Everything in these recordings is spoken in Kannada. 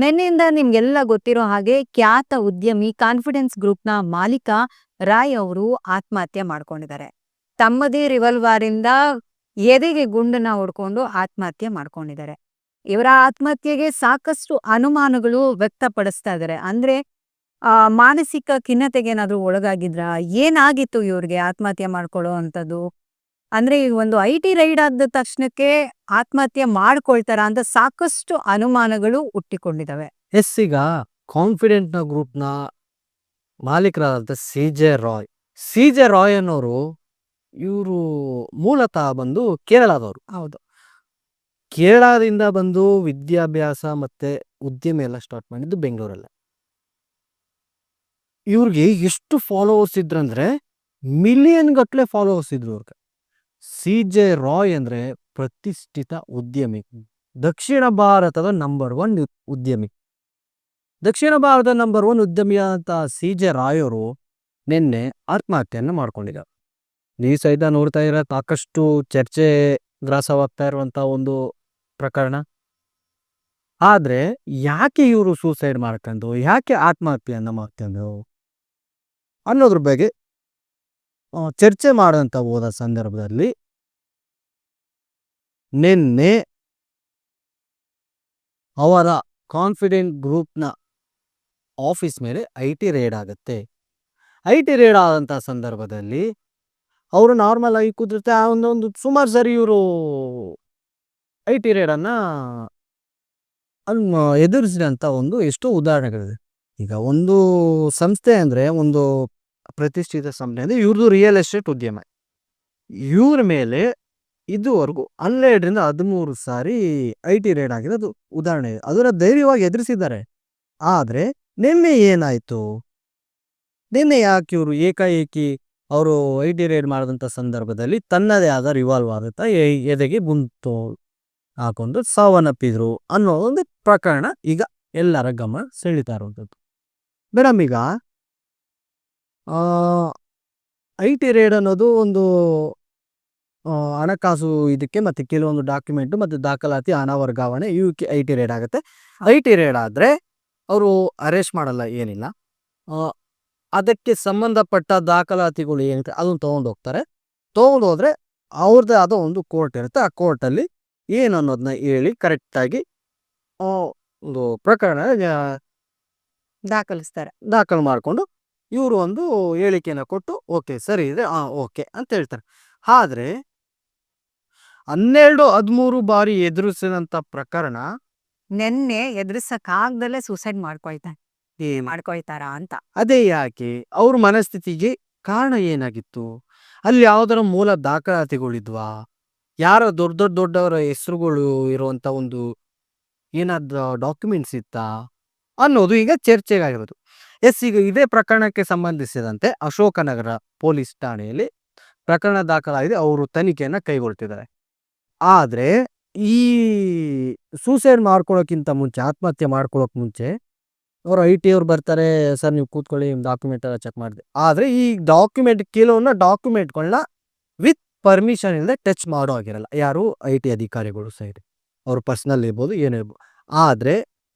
ನಿನ್ನೆಯಿಂದ ನಿಮ್ಗೆಲ್ಲ ಗೊತ್ತಿರೋ ಹಾಗೆ ಖ್ಯಾತ ಉದ್ಯಮಿ ಕಾನ್ಫಿಡೆನ್ಸ್ ಗ್ರೂಪ್ನ ಮಾಲೀಕ ರಾಯ್ ಅವರು ಆತ್ಮಹತ್ಯೆ ಮಾಡ್ಕೊಂಡಿದ್ದಾರೆ. ತಮ್ಮದೇ ರಿವಾಲ್ವರಿಂದ ಎದೆಗೆ ಗುಂಡನ್ನ ಹೊಡ್ಕೊಂಡು ಆತ್ಮಹತ್ಯೆ ಮಾಡ್ಕೊಂಡಿದ್ದಾರೆ. ಇವರ ಆತ್ಮಹತ್ಯೆಗೆ ಸಾಕಷ್ಟು ಅನುಮಾನಗಳು ವ್ಯಕ್ತಪಡಿಸ್ತಾ ಇದಾರೆ ಅಂದ್ರೆ, ಆ, ಮಾನಸಿಕ ಖಿನ್ನತೆಗೇನಾದ್ರೂ ಒಳಗಾಗಿದ್ರಾ? ಏನಾಗಿತ್ತು ಇವ್ರಿಗೆ ಆತ್ಮಹತ್ಯೆ ಮಾಡ್ಕೊಳ್ಳೋ ಅಂಥದ್ದು? ಅಂದ್ರೆ ಈಗ ಒಂದು ಐ ಟಿ ರೈಡ್ ಆದ ತಕ್ಷಣಕ್ಕೆ ಆತ್ಮಹತ್ಯೆ ಮಾಡ್ಕೊಳ್ತಾರ ಅಂತ ಸಾಕಷ್ಟು ಅನುಮಾನಗಳು ಹುಟ್ಟಿಕೊಂಡಿದ್ದಾವೆ. ಎಸ್ ಈಗ ಕಾನ್ಫಿಡೆಂಟ್‌ನ ಗ್ರೂಪ್‌ನ ಮಾಲೀಕರಾದಂಥ C J. Roy. C J Roy ಅನ್ನೋರು ಇವರು ಮೂಲತಃ ಬಂದು ಕೇರಳದವರು ಹೌದು. ಕೇರಳದಿಂದ ಬಂದು ವಿದ್ಯಾಭ್ಯಾಸ ಮತ್ತೆ ಉದ್ಯಮ ಎಲ್ಲ ಸ್ಟಾರ್ಟ್ ಮಾಡಿದ್ದು ಬೆಂಗಳೂರಲ್ಲೇ. ಇವ್ರಿಗೆ ಎಷ್ಟು ಫಾಲೋವರ್ಸ್ ಇದ್ರಂದ್ರೆ ಮಿಲಿಯನ್ ಗಟ್ಟಲೆ ಫಾಲೋವರ್ಸ್ ಇದ್ರು ಇವ್ರಿಗೆ. ಸಿ.ಜೆ. ರಾಯ್ ಅಂದ್ರೆ ಪ್ರತಿಷ್ಠಿತ ಉದ್ಯಮಿ. ದಕ್ಷಿಣ ಭಾರತದ ನಂಬರ್ ಒನ್ ಉದ್ಯಮಿ. ದಕ್ಷಿಣ ಭಾರತದ ನಂಬರ್ 1 ಉದ್ಯಮಿಯಾದಂಥ ಸಿ.ಜೆ. ರಾಯ್ ಅವರು ನಿನ್ನೆ ಆತ್ಮಹತ್ಯೆಯನ್ನು ಮಾಡ್ಕೊಂಡಿದ್ದಾರೆ. ನೀವು ಸಹಿತ ನೋಡ್ತಾ ಇರೋ ಸಾಕಷ್ಟು ಚರ್ಚೆ ಗ್ರಾಸವಾಗ್ತಾ ಇರುವಂಥ ಒಂದು ಪ್ರಕರಣ. ಆದ್ರೆ ಯಾಕೆ ಇವರು ಸೂಸೈಡ್ ಮಾಡ್ಕೊಂಡು ಯಾಕೆ ಆತ್ಮಹತ್ಯೆಯನ್ನು ಮಾಡ್ಕೊಂಡು ಅನ್ನೋದ್ರ ಬಗ್ಗೆ ಚರ್ಚೆ ಮಾಡಿದಂಥ ಹೋದ ಸಂದರ್ಭದಲ್ಲಿ ನಿನ್ನೆ ಅವರ ಕಾನ್ಫಿಡೆಂಟ್ ಗ್ರೂಪ್‌ನ ಆಫೀಸ್ ಮೇಲೆ ಐ ಟಿ ರೇಡ್ ಆಗುತ್ತೆ ಐ ಟಿ ರೇಡ್ ಆದಂಥ ಸಂದರ್ಭದಲ್ಲಿ ಅವರು ನಾರ್ಮಲ್ ಆಗಿ ಕೂತಿರ್ತಾರೆ. ಆ, ಒಂದೊಂದು ಸುಮಾರು ಸರಿ ಇವರು ಐಟಿ ಟಿ ರೇಡನ್ನು ಎದುರಿಸಿದಂಥ ಒಂದು ಎಷ್ಟೋ ಉದಾಹರಣೆಗಳಿದೆ. ಈಗ ಒಂದು ಸಂಸ್ಥೆ ಅಂದರೆ ಒಂದು ಪ್ರತಿಷ್ಠಿತ ಸಂಸ್ಥೆ ಅಂದರೆ ಇವ್ರದ್ದು ರಿಯಲ್ ಎಸ್ಟೇಟ್ ಉದ್ಯಮ. ಇವ್ರ ಮೇಲೆ ಇದುವರೆಗೂ 12ರಿಂದ 13 ಸಾರಿ ಐ ಟಿ ರೇಡ್ ಆಗಿರೋದು ಉದಾಹರಣೆ. ಅದನ್ನ ಧೈರ್ಯವಾಗಿ ಎದುರಿಸಿದ್ದಾರೆ. ಆದರೆ ನಿನ್ನೆ ಏನಾಯ್ತು? ನಿನ್ನೆ ಯಾಕೆ ಇವರು ಏಕಾಏಕಿ ಅವರು ಟಿ ರೇಡ್ ಮಾಡಿದಂಥ ಸಂದರ್ಭದಲ್ಲಿ ತನ್ನದೇ ಆದ ರಿವಾಲ್ವ್ ಆಗುತ್ತಾ ಎದೆಗೆ ಗುಂತು ಹಾಕೊಂಡು ಸಾವನ್ನಪ್ಪಿದ್ರು ಅನ್ನೋ ಒಂದು ಪ್ರಕರಣ ಈಗ ಎಲ್ಲರ ಗಮನ ಸೆಳೀತಾ ಇರುವಂಥದ್ದು. ಮೇಡಮ್ ಈಗ ಆ ಟಿ ರೇಡ್ ಅನ್ನೋದು ಒಂದು ಹಣಕಾಸು ಇದಕ್ಕೆ ಮತ್ತೆ ಕೆಲವೊಂದು ಡಾಕ್ಯುಮೆಂಟ್ ಮತ್ತೆ ದಾಖಲಾತಿ ಹಣ ವರ್ಗಾವಣೆ ಇವಕ್ಕೆ ಟಿ ರೇಡ್ ಆಗುತ್ತೆ ಐ ಟಿ ರೇಡ್ ಆದ್ರೆ ಅವರು ಅರೆಸ್ಟ್ ಮಾಡಲ್ಲ ಏನಿಲ್ಲ. ಅದಕ್ಕೆ ಸಂಬಂಧಪಟ್ಟ ದಾಖಲಾತಿಗಳು ಏನಿದೆ ಅದನ್ನ ತೊಗೊಂಡು ಹೋಗ್ತಾರೆ. ತೊಗೊಂಡು ಹೋದರೆ ಅವ್ರದ್ದೇ ಆದ ಒಂದು ಕೋರ್ಟ್ ಇರುತ್ತೆ. ಆ ಕೋರ್ಟಲ್ಲಿ ಏನು ಅನ್ನೋದನ್ನ ಹೇಳಿ ಕರೆಕ್ಟಾಗಿ ಒಂದು ಪ್ರಕರಣ ದಾಖಲಿಸ್ತಾರೆ. ದಾಖಲು ಮಾಡ್ಕೊಂಡು ಇವ್ರು ಒಂದು ಹೇಳಿಕೆಯನ್ನ ಕೊಟ್ಟು ಓಕೆ ಸರಿ ಇದೆ ಆ ಓಕೆ ಅಂತ ಹೇಳ್ತಾರೆ. ಆದರೆ ಹನ್ನೆರಡು ಹದಿಮೂರು ಬಾರಿ ಎದುರಿಸಿದಂಥ ಪ್ರಕರಣ ನೆನ್ನೆ ಎದುರಿಸಕ್ಕಾಗ್ದಲ್ಲೇ ಸೂಸೈಡ್ ಮಾಡ್ಕೊಳ್ತಾರೆ. ಏನು? ಮಾಡ್ಕೊಳ್ತಾರಾ ಅಂತ. ಅದೇ ಯಾಕೆ? ಅವ್ರ ಮನಸ್ಥಿತಿಗೆ ಕಾರಣ ಏನಾಗಿತ್ತು? ಅಲ್ಲಿ ಯಾವ್ದಾರ ಮೂಲ ದಾಖಲಾತಿಗಳಿದ್ವಾ? ಯಾರ ದೊಡ್ಡ ದೊಡ್ಡ ದೊಡ್ಡವರ ಹೆಸರುಗಳು ಇರುವಂತ ಒಂದು ಏನಾದ್ರು ಡಾಕ್ಯುಮೆಂಟ್ಸ್ ಇತ್ತಾ? ಅನ್ನೋದು ಈಗ ಚರ್ಚೆಗಾಗಿರೋದು. ಎಸ್, ಈಗ ಇದೇ ಪ್ರಕರಣಕ್ಕೆ ಸಂಬಂಧಿಸಿದಂತೆ ಅಶೋಕನಗರ ಪೊಲೀಸ್ ಠಾಣೆಯಲ್ಲಿ ಪ್ರಕರಣ ದಾಖಲಾಗಿದೆ. ಅವರು ತನಿಖೆಯನ್ನು ಕೈಗೊಳ್ತಿದ್ದಾರೆ. ಆದರೆ ಈ ಸೂಸೈಡ್ ಮಾಡ್ಕೊಳ್ಳೋಕ್ಕಿಂತ ಮುಂಚೆ, ಆತ್ಮಹತ್ಯೆ ಮಾಡ್ಕೊಳ್ಳೋಕೆ ಮುಂಚೆ ಅವರು ಐ ಟಿ ಅವ್ರು ಬರ್ತಾರೆ. ಸರ್ ನೀವು ಕೂತ್ಕೊಳ್ಳಿ ನಿಮ್ಮ ಡಾಕ್ಯುಮೆಂಟ್ ಎಲ್ಲ ಚೆಕ್ ಮಾಡಿದೆ. ಆದರೆ ಈ ಡಾಕ್ಯುಮೆಂಟ್ ಕೆಲವನ್ನ ಡಾಕ್ಯುಮೆಂಟ್‌ಗಳನ್ನ ವಿತ್ ಪರ್ಮಿಷನ್ ಇಲ್ಲದೆ ಟಚ್ ಮಾಡೋ ಆಗಿರಲ್ಲ ಯಾರು? ಐ ಟಿ ಅಧಿಕಾರಿಗಳು ಸೈಡ್. ಅವ್ರ ಪರ್ಸ್ನಲ್ ಇರ್ಬೋದು ಏನೇ ಇರ್ಬೋದು. ಆದ್ರೆ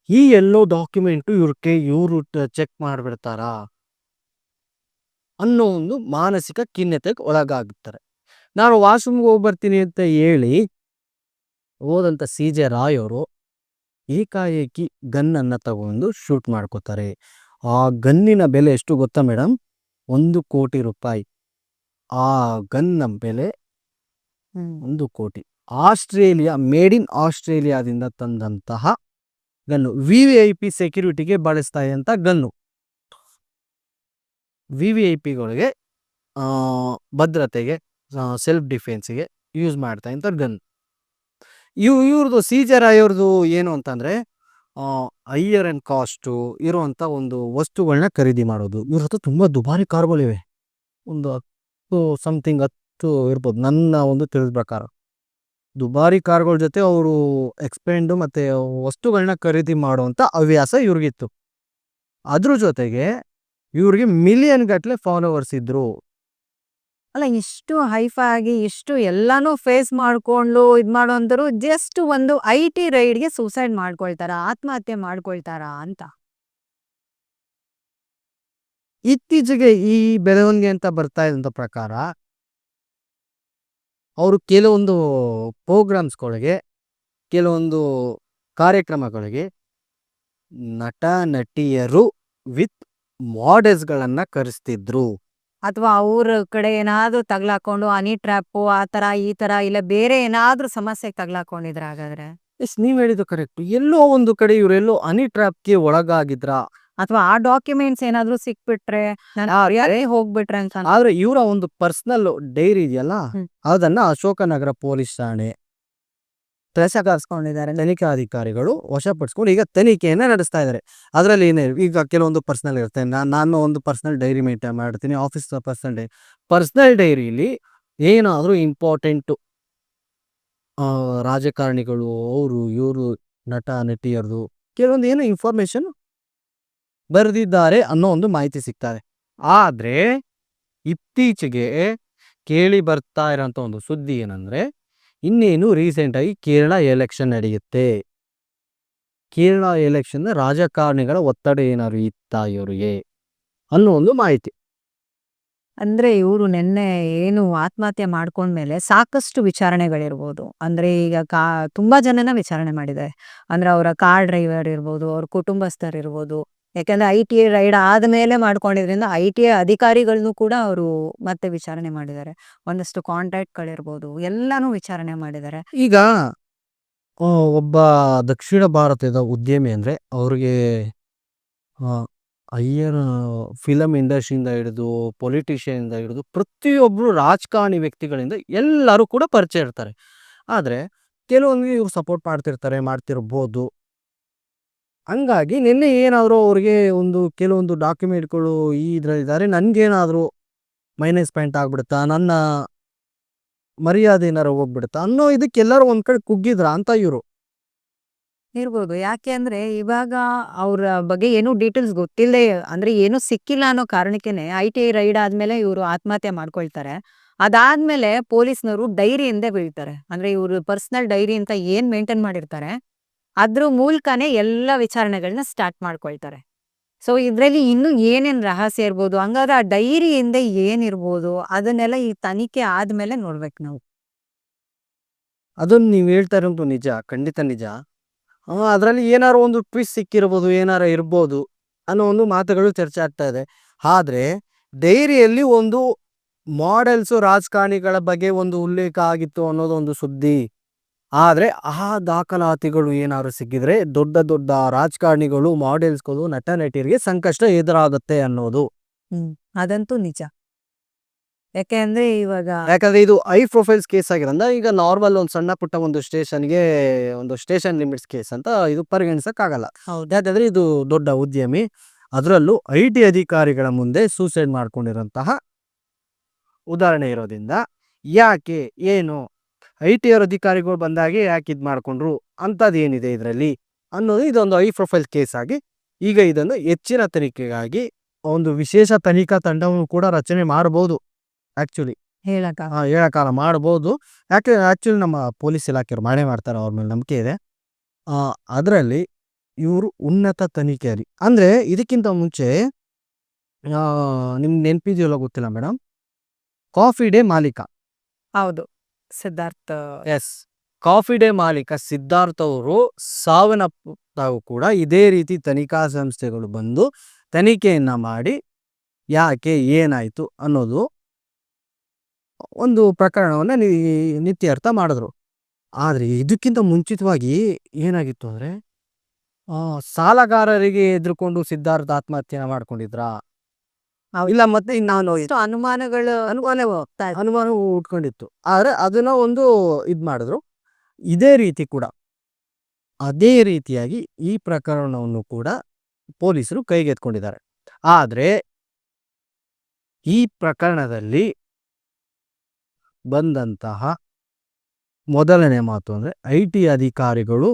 ಈ ಎಲ್ಲೋ ಡಾಕ್ಯುಮೆಂಟು ಇವ್ರ ಇವರು ಚೆಕ್ ಮಾಡಿಬಿಡ್ತಾರಾ ಅನ್ನೋ ಒಂದು ಮಾನಸಿಕ ಖಿನ್ನತೆಗೆ ಒಳಗಾಗುತ್ತಾರೆ. ನಾನು ವಾಶ್‌ರೂಮ್‌ಗೆ ಹೋಗಿ ಬರ್ತೀನಿ ಅಂತ ಹೇಳಿ ಹೋದಂಥ ಸಿ ಜೆ ರಾಯ್ ಅವರು ಏಕಾಏಕಿ ಗನ್ನನ್ನು ತಗೊಂಡು ಶೂಟ್ ಮಾಡ್ಕೋತಾರೆ. ಆ ಗನ್ನಿನ ಬೆಲೆ ಎಷ್ಟು ಗೊತ್ತಾ ಮೇಡಮ್? ಒಂದು ಕೋಟಿ ರೂಪಾಯಿ. ಆ ಗನ್‌ನ ಬೆಲೆ ಒಂದು 1 ಕೋಟಿ. ಆಸ್ಟ್ರೇಲಿಯಾ ಮೇಡ್ ಇನ್ ಆಸ್ಟ್ರೇಲಿಯಾದಿಂದ ತಂದಂತಹ gun. V V I P ಸೆಕ್ಯೂರಿಟಿಗೆ ಬಳಸ್ತಾ ಇದ್ದಂಥ ಗನ್ನು. ವಿ ವಿ ಐ ಪಿಗಳಿಗೆ ಭದ್ರತೆಗೆ ಸೆಲ್ಫ್ ಡಿಫೆನ್ಸಿಗೆ ಯೂಸ್ ಮಾಡ್ತಾ ಇಂಥ ಗನ್. ಇವ್ ಇವ್ರದ್ದು ಸೀಜರ್ ರಾಯ್ ಅವ್ರದ್ದು ಏನು ಅಂತಂದರೆ ಹೈಯರ್ ಆ್ಯಂಡ್ ಕಾಸ್ಟು ಇರುವಂಥ ಒಂದು ವಸ್ತುಗಳನ್ನ ಖರೀದಿ ಮಾಡೋದು. ಇವ್ರ ಹತ್ರ ತುಂಬ ದುಬಾರಿ ಕಾರುಗಳಿವೆ. ಒಂದು 10 ಸಮಥಿಂಗ್ 10 ಇರ್ಬೋದು ನನ್ನ ಒಂದು ತಿಳಿದ ಪ್ರಕಾರ. ದುಬಾರಿ ಕಾರ್ಗಳ ಜೊತೆ ಅವರು ಎಕ್ಸ್ಪೆಂಡ್ ಮತ್ತೆ ವಸ್ತುಗಳನ್ನ ಖರೀದಿ ಮಾಡುವಂತ ಹವ್ಯಾಸ ಇವ್ರಿಗಿತ್ತು. ಅದ್ರ ಜೊತೆಗೆ ಇವ್ರಿಗೆ ಮಿಲಿಯನ್ ಗಟ್ಲೆ ಫಾಲೋವರ್ಸ್ ಇದ್ರು. ಅಲ್ಲ ಇಷ್ಟು ಹೈಫೈ ಆಗಿ ಇಷ್ಟು ಎಲ್ಲಾನು ಫೇಸ್ ಮಾಡ್ಕೊಂಡು ಇದ್ ಮಾಡೋಂಥವ್ರು ಜಸ್ಟ್ ಒಂದು ಐ ಟಿ ರೈಡ್ಗೆ ಸೂಸೈಡ್ ಮಾಡ್ಕೊಳ್ತಾರ ಆತ್ಮಹತ್ಯೆ ಮಾಡ್ಕೊಳ್ತಾರಾ ಅಂತ ಇತ್ತೀಚೆಗೆ ಈ ಬೆಳವಣಿಗೆ ಅಂತ ಬರ್ತಾ ಇದ್ದಂಥ ಪ್ರಕಾರ ಅವರು ಕೆಲವೊಂದು ಪ್ರೋಗ್ರಾಮ್ಸ್ಗಳಿಗೆ ಕೆಲವೊಂದು ಕಾರ್ಯಕ್ರಮಗಳಿಗೆ ನಟ ನಟಿಯರು ವಿತ್ ಮಾಡೆಲ್ಸ್ಗಳನ್ನು ಕರೆಸ್ತಿದ್ರು. ಅಥವಾ ಅವ್ರ ಕಡೆ ಏನಾದ್ರೂ ತಗ್ಲಾಕೊಂಡು ಹನಿ ಟ್ರ್ಯಾಪು ಆ ತರ ಈ ತರ ಇಲ್ಲ ಬೇರೆ ಏನಾದ್ರೂ ಸಮಸ್ಯೆಗೆ ತಗ್ಲಾಕೊಂಡಿದ್ರ ಹಾಗಾದ್ರೆ? ಎಸ್ ನೀವು ಹೇಳಿದ್ದು ಕರೆಕ್ಟ್ ಎಲ್ಲೋ ಒಂದು ಕಡೆ ಇವರೆಲ್ಲೋ ಹನಿ ಟ್ರ್ಯಾಪ್ಗೆ ಒಳಗಾಗಿದ್ರ? ಅಥವಾ ಆ ಡಾಕ್ಯುಮೆಂಟ್ಸ್ ಏನಾದ್ರೂ ಸಿಕ್ಬಿಟ್ರೆ ಯಾರೇ ಹೋಗ್ಬಿಟ್ರೆ ಅಂತ ಆದ್ರೆ ಇವರ ಒಂದು ಪರ್ಸನಲ್ ಡೈರಿ ಇದೆಯಲ್ಲ. ಅದನ್ನ ಅಶೋಕನಗರ ಪೊಲೀಸ್ ಠಾಣೆ ವಶಪಡಿಸ್ಕೊಂಡಿದ್ದಾರೆ ತನಿಖಾಧಿಕಾರಿಗಳು ವಶಪಡಿಸ್ಕೊಂಡು ಈಗ ತನಿಖೆಯನ್ನ ನಡೆಸ್ತಾ ಇದ್ದಾರೆ. ಅದರಲ್ಲಿ ಏನೇ ಈಗ ಕೆಲವೊಂದು ಪರ್ಸನಲ್ ಇರುತ್ತೆ. ನಾನು ಒಂದು ಪರ್ಸನಲ್ ಡೈರಿ ಮೇಂಟೈನ್ ಮಾಡ್ತೀನಿ ಆಫೀಸ್ ಪರ್ಸನಲ್ ಡೈರಿ ಪರ್ಸನಲ್ ಡೈರಿಲಿ ಏನಾದರೂ ಇಂಪಾರ್ಟೆಂಟು ರಾಜಕಾರಣಿಗಳು ಅವರು ಇವರು ನಟ ನಟಿಯರ್ದು ಕೆಲವೊಂದು ಏನು ಇನ್ಫಾರ್ಮೇಶನ್ ಬರೆದಿದ್ದಾರೆ ಅನ್ನೋ ಒಂದು ಮಾಹಿತಿ ಸಿಗ್ತಾರೆ ಆದರೆ ಇತ್ತೀಚೆಗೆ ಕೇಳಿ ಬರ್ತಾ ಇರೋಂಥ ಒಂದು ಸುದ್ದಿ ಏನಂದ್ರೆ, ಇನ್ನೇನು ರೀಸೆಂಟಾಗಿ ಕೇರಳ ಎಲೆಕ್ಷನ್ ನಡೆಯುತ್ತೆ. ಕೇರಳ ಎಲೆಕ್ಷನ್ ರಾಜಕಾರಣಿಗಳ ಒತ್ತಡ ಏನಾದ್ರು ಇತ್ತ ಇವರಿಗೆ ಅನ್ನೋ ಒಂದು ಮಾಹಿತಿ. ಅಂದ್ರೆ ಇವರು ನಿನ್ನೆ ಏನು ಆತ್ಮಹತ್ಯೆ ಮಾಡ್ಕೊಂಡ್ಮೇಲೆ ಸಾಕಷ್ಟು ವಿಚಾರಣೆಗಳಿರ್ಬೋದು. ಅಂದ್ರೆ ಈಗ ಕಾ ತುಂಬಾ ಜನನ ವಿಚಾರಣೆ ಮಾಡಿದ್ದಾರೆ. ಅಂದ್ರೆ ಅವರ ಕಾರ್ ಡ್ರೈವರ್ ಇರ್ಬೋದು, ಅವ್ರ ಕುಟುಂಬಸ್ಥರು ಇರ್ಬೋದು ಯಾಕಂದ್ರೆ ಐ ಟಿ ಐ ರೈಡ್ ಆದಮೇಲೆ ಮಾಡ್ಕೊಂಡಿದ್ರಿಂದ ಐ ಟಿ ಐ ಅಧಿಕಾರಿಗಳನ್ನು ಕೂಡ ಅವರು ಮತ್ತೆ ವಿಚಾರಣೆ ಮಾಡಿದ್ದಾರೆ. ಒಂದಷ್ಟು ಕಾಂಟ್ಯಾಕ್ಟ್ಗಳಿರ್ಬೋದು ಎಲ್ಲಾನು ವಿಚಾರಣೆ ಮಾಡಿದ್ದಾರೆ. ಈಗ ಒಬ್ಬ ದಕ್ಷಿಣ ಭಾರತದ ಉದ್ಯಮಿ ಅಂದ್ರೆ ಅವ್ರಿಗೆ ಅಯ್ಯರ್ ಫಿಲಮ್ ಇಂಡಸ್ಟ್ರಿಯಿಂದ ಹಿಡಿದು ಪೊಲಿಟಿಷಿಯನ್ ಇಂದ ಹಿಡಿದು ಪ್ರತಿಯೊಬ್ಬರು ರಾಜಕಾರಣಿ ವ್ಯಕ್ತಿಗಳಿಂದ ಎಲ್ಲರೂ ಕೂಡ ಪರಿಚಯ ಇರ್ತಾರೆ. ಆದ್ರೆ, ಕೆಲವೊಂದು ಇವ್ರು ಸಪೋರ್ಟ್ ಮಾಡ್ತಿರ್ತಾರೆ, ಮಾಡ್ತಿರ್ಬೋದು. ಹಂಗಾಗಿ ನಿನ್ನೆ ಏನಾದರೂ ಅವ್ರಿಗೆ ಒಂದು ಕೆಲವೊಂದು ಡಾಕ್ಯುಮೆಂಟ್ಗಳು ಈ ಇದರಲ್ಲಿದ್ದಾರೆ. ನನಗೇನಾದರೂ ಮೈನಸ್ ಪಾಯಿಂಟ್ ಆಗ್ಬಿಡುತ್ತಾ? ನನ್ನ ಮರ್ಯಾದೆ ಏನಾರು ಹೋಗ್ಬಿಡುತ್ತಾ? ಅನ್ನೋ ಇದಕ್ಕೆ ಎಲ್ಲರೂ ಒಂದ್ ಕಡೆ ಕುಗ್ಗಿದ್ರ ಅಂತ ಇವರು. ಇರ್ಬೋದು. ಯಾಕೆ ಅಂದ್ರೆ ಇವಾಗ ಅವ್ರ ಬಗ್ಗೆ ಏನು ಡೀಟೇಲ್ಸ್ ಗೊತ್ತಿಲ್ಲದೆ ಅಂದ್ರೆ ಏನು ಸಿಕ್ಕಿಲ್ಲ ಅನ್ನೋ ಕಾರಣಕ್ಕೇನೆ ಐ ಟಿ ಐ ರೈಡ್ ಆದ್ಮೇಲೆ ಇವರು ಆತ್ಮಹತ್ಯೆ ಮಾಡ್ಕೊಳ್ತಾರೆ. ಅದಾದ್ಮೇಲೆ ಪೊಲೀಸ್ನವರು ಡೈರಿ ಹಿಂದೆ ಬೀಳ್ತಾರೆ. ಅಂದ್ರೆ ಇವರು ಪರ್ಸನಲ್ ಡೈರಿ ಅಂತ ಏನ್ ಮೇಂಟೈನ್ ಮಾಡಿರ್ತಾರೆ? ಅದ್ರ ಮೂಲಕನೇ ಎಲ್ಲ ವಿಚಾರಣೆಗಳನ್ನ ಸ್ಟಾರ್ಟ್ ಮಾಡ್ಕೊಳ್ತಾರೆ. ಸೊ ಇದರಲ್ಲಿ ಇನ್ನು ಏನೇನು ರಹಸ್ಯ ಇರ್ಬೋದು, ಹಂಗಾದ್ರೆ ಆ ಡೈರಿ ಹಿಂದೆ ಏನಿರ್ಬೋದು, ಅದನ್ನೆಲ್ಲ ಈ ತನಿಖೆ ಆದ್ಮೇಲೆ ನೋಡ್ಬೇಕು ನಾವು. ಅದನ್ನ ನೀವು ಹೇಳ್ತಾ ನಿಜ, ಖಂಡಿತ ನಿಜ. ಅದರಲ್ಲಿ ಏನಾರು ಒಂದು ಟ್ವಿಸ್ಟ್ ಸಿಕ್ಕಿರ್ಬೋದು, ಏನಾರ ಇರ್ಬೋದು ಅನ್ನೋ ಒಂದು ಮಾತುಗಳು ಚರ್ಚೆ ಆಗ್ತಾ ಇದೆ. ಆದ್ರೆ, ಡೈರಿಯಲ್ಲಿ ಒಂದು ಮಾಡೆಲ್ಸ್ ರಾಜಕಾರಣಿಗಳ ಬಗ್ಗೆ ಒಂದು ಉಲ್ಲೇಖ ಆಗಿತ್ತು ಅನ್ನೋದು ಒಂದು ಸುದ್ದಿ. ಆದ್ರೆ ಆ ದಾಖಲಾತಿಗಳು ಏನಾದ್ರು ಸಿಕ್ಕಿದ್ರೆ ದೊಡ್ಡ ದೊಡ್ಡ ರಾಜಕಾರಣಿಗಳು ಮಾಡೆಲ್ಸ್ಗಳು ನಟ ನಟಿಯರಿಗೆ ಸಂಕಷ್ಟ ಎದುರಾಗುತ್ತೆ ಅನ್ನೋದು. ಅದಂತೂ ನಿಜ. ಯಾಕೆ ಅಂದ್ರೆ ಇವಾಗ ಯಾಕಂದ್ರೆ ಇದು ಐ ಪ್ರೊಫೈಲ್ಸ್ ಕೇಸ್ ಆಗಿರೋದ್ರಿಂದ ಈಗ ನಾರ್ಮಲ್ ಒಂದು ಸಣ್ಣ ಪುಟ್ಟ ಒಂದು ಸ್ಟೇಷನ್ಗೆ ಒಂದು ಸ್ಟೇಷನ್ ಲಿಮಿಟ್ಸ್ ಕೇಸ್ ಅಂತ ಇದು ಪರಿಗಣಿಸಕ್ಕಾಗಲ್ಲ. ಹೌದು. ಯಾಕಂದ್ರೆ ಇದು ದೊಡ್ಡ ಉದ್ಯಮಿ ಅದರಲ್ಲೂ ಐ ಟಿ ಅಧಿಕಾರಿಗಳ ಮುಂದೆ ಸೂಸೈಡ್ ಮಾಡ್ಕೊಂಡಿರೋಂತಹ ಉದಾಹರಣೆ ಇರೋದ್ರಿಂದ ಯಾಕೆ ಏನು ಐ ಟಿ ಆರ್ ಅಧಿಕಾರಿಗಳು ಬಂದಾಗೆ ಯಾಕೆ ಇದು ಮಾಡಿಕೊಂಡ್ರು ಅಂಥದ್ದು ಏನಿದೆ ಇದರಲ್ಲಿ ಅನ್ನೋದು ಇದೊಂದು ಹೈ ಪ್ರೊಫೈಲ್ ಕೇಸ್ ಆಗಿ ಈಗ ಇದನ್ನು ಹೆಚ್ಚಿನ ತನಿಖೆಗಾಗಿ ಒಂದು ವಿಶೇಷ ತನಿಖಾ ತಂಡವನ್ನು ಕೂಡ ರಚನೆ ಮಾಡಬಹುದು ಆ್ಯಕ್ಚುಲಿ ಹೇಳಕ ಹಾಂ ಹೇಳಕ್ಕಾಗಲ್ಲ ಮಾಡ್ಬೋದು. ಯಾಕೆ ಆ್ಯಕ್ಚುಲಿ ನಮ್ಮ ಪೊಲೀಸ್ ಇಲಾಖೆಯವ್ರು ಮಾಡೇ ಮಾಡ್ತಾರೆ ಅವ್ರ ಮೇಲೆ ನಂಬಿಕೆ ಇದೆ. ಅದರಲ್ಲಿ ಇವರು ಉನ್ನತ ತನಿಖೆಯಲ್ಲಿ ಅಂದರೆ ಇದಕ್ಕಿಂತ ಮುಂಚೆ ನಿಮ್ಗೆ ನೆನಪಿದೆಯಲ್ಲ ಗೊತ್ತಿಲ್ಲ ಮೇಡಮ್ ಕಾಫಿ ಡೇ ಮಾಲೀಕ. ಹೌದು. ಸಿದ್ಧಾರ್ಥ ಎಸ್ ಕಾಫಿ ಡೇ ಮಾಲೀಕ ಸಿದ್ಧಾರ್ಥ ಅವರು ತಾವು ಕೂಡ ಇದೇ ರೀತಿ ತನಿಖಾ ಸಂಸ್ಥೆಗಳು ಬಂದು ತನಿಖೆಯನ್ನ ಮಾಡಿ ಯಾಕೆ, ಏನಾಯಿತು ಅನ್ನೋದು ಒಂದು ಪ್ರಕರಣವನ್ನ ನಿತ್ಯರ್ಥ ಮಾಡಿದ್ರು ಆದರೆ ಇದಕ್ಕಿಂತ ಮುಂಚಿತವಾಗಿ ಏನಾಗಿತ್ತು ಅಂದ್ರೆ ಸಾಲಗಾರರಿಗೆ ಎದುರುಕೊಂಡು ಸಿದ್ಧಾರ್ಥ ಆತ್ಮಹತ್ಯೆನ ಮಾಡ್ಕೊಂಡಿದ್ರಾ. ಇಲ್ಲ ಮತ್ತೆ ನಾನು ಎಷ್ಟು ಅನುಮಾನಗಳು ಅನುಮಾನ ಹೋಗ್ತಾ. ಅನುಮಾನ ಉಟ್ಕೊಂಡಿತ್ತು ಆದ್ರೆ ಅದನ್ನ ಒಂದು ಇದ್ ಮಾಡಿದ್ರು. ಇದೇ ರೀತಿ ಕೂಡ ಅದೇ ರೀತಿಯಾಗಿ ಈ ಪ್ರಕರಣವನ್ನು ಕೂಡ ಪೊಲೀಸರು ಕೈಗೆತ್ಕೊಂಡಿದ್ದಾರೆ ಆದ್ರೆ ಈ ಪ್ರಕರಣದಲ್ಲಿ ಬಂದಂತಹ ಮೊದಲನೇ ಮಾತು ಅಂದ್ರೆ ಐ ಟಿ ಅಧಿಕಾರಿಗಳು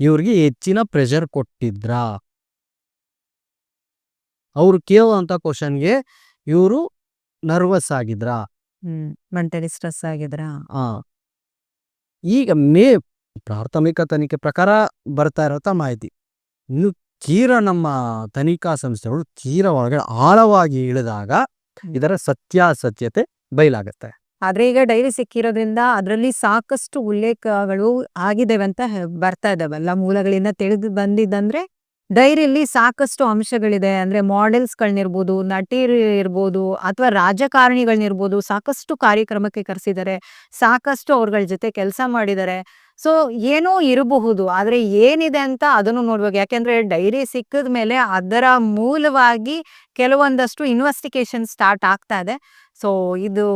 ಇವ್ರಿಗೆ ಹೆಚ್ಚಿನ ಪ್ರೆಷರ್ ಕೊಟ್ಟಿದ್ರ? ಅವ್ರು ಕೇಳುವಂತ ಕ್ವಶನ್ಗೆ ಇವರು ನರ್ವಸ್ ಆಗಿದ್ರಾ? ಹ್ಮ್ ಮೆಂಟಲಿ ಸ್ಟ್ರೆಸ್ ಆಗಿದ್ರಾ? ಆ. ಈಗ ಮೇ ಪ್ರಾಥಮಿಕ ತನಿಖೆ ಪ್ರಕಾರ ಬರ್ತಾ ಇರೋಂಥ ಮಾಹಿತಿ. ಇನ್ನು ತೀರ ನಮ್ಮ ತನಿಖಾ ಸಂಸ್ಥೆಗಳು ತೀರ ಒಳಗಡೆ ಆಳವಾಗಿ ಇಳಿದಾಗ. ಇದರ ಸತ್ಯಾಸತ್ಯತೆ ಬಯಲಾಗತ್ತೆ. ಆದ್ರೆ ಈಗ ಡೈರಿ ಸಿಕ್ಕಿರೋದ್ರಿಂದ ಅದರಲ್ಲಿ ಸಾಕಷ್ಟು ಉಲ್ಲೇಖಗಳು ಆಗಿದ್ದೇವೆ ಅಂತ ಬರ್ತಾ ಇದಾವಲ್ಲ ಮೂಲಗಳಿಂದ ತಿಳಿದು ಬಂದಿದ್ದಂದ್ರೆ ಡೈರಿಯಲ್ಲಿ ಸಾಕಷ್ಟು ಅಂಶಗಳಿದೆ. ಅಂದ್ರೆ ಮಾಡೆಲ್ಸ್ ಗಳನ್ನಿರ್ಬೋದು ನಟಿರು ಇರ್ಬೋದು, ಅಥವಾ ರಾಜಕಾರಣಿಗಳನ್ನಿರ್ಬೋದು ಸಾಕಷ್ಟು ಕಾರ್ಯಕ್ರಮಕ್ಕೆ ಕರೆಸಿದ್ದಾರೆ ಸಾಕಷ್ಟು ಅವ್ರಗಳ ಜೊತೆ ಕೆಲಸ ಮಾಡಿದ್ದಾರೆ ಸೊ, ಏನೋ ಇರಬಹುದು. ಆದ್ರೆ ಏನಿದೆ ಅಂತ ಅದನ್ನು ನೋಡ್ಬೇಕು. ಯಾಕೆಂದ್ರೆ ಡೈರಿ ಸಿಕ್ಕಿದ ಮೇಲೆ ಅದರ ಮೂಲವಾಗಿ ಕೆಲವೊಂದಷ್ಟು ಇನ್ವೆಸ್ಟಿಗೇಷನ್ ಸ್ಟಾರ್ಟ್ ಆಗ್ತಾ ಇದೆ. ಸೊ, ಇದು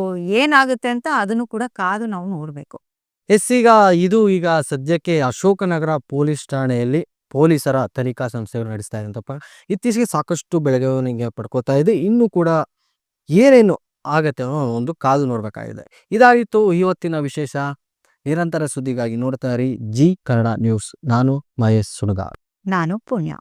ಏನಾಗುತ್ತೆ ಅಂತ ಅದನ್ನು ಕೂಡ ಕಾದು ನಾವು ನೋಡ್ಬೇಕು. ಎಸ್, ಈಗ ಇದು ಈಗ ಸದ್ಯಕ್ಕೆ ಅಶೋಕನಗರ ಪೊಲೀಸ್ ಠಾಣೆಯಲ್ಲಿ ಪೊಲೀಸರ ತನಿಖಾ ಸಂಸ್ಥೆಗಳು ನಡೆಸ್ತಾ ಅಂತಪ್ಪ. ಇತ್ತೀಚೆಗೆ ಸಾಕಷ್ಟು ಬೆಳವಣಿಗೆ ಪಡ್ಕೋತಾ ಇದೆ. ಇನ್ನು ಕೂಡ ಏನೇನು ಆಗತ್ತೆ ಅನ್ನೋ ಒಂದು ಕಾದು ನೋಡಬೇಕಾಗಿದೆ. ಇದಾಗಿತ್ತು ಇವತ್ತಿನ ವಿಶೇಷ. ನಿರಂತರ ಸುದ್ದಿಗಾಗಿ ನೋಡ್ತಾ ಇರಿ. ಜಿ ಕನ್ನಡ ನ್ಯೂಸ್. ನಾನು ಮಹೇಶ್ ಸುಣಗಾರ್ ನಾನು ಪುಣ್ಯ.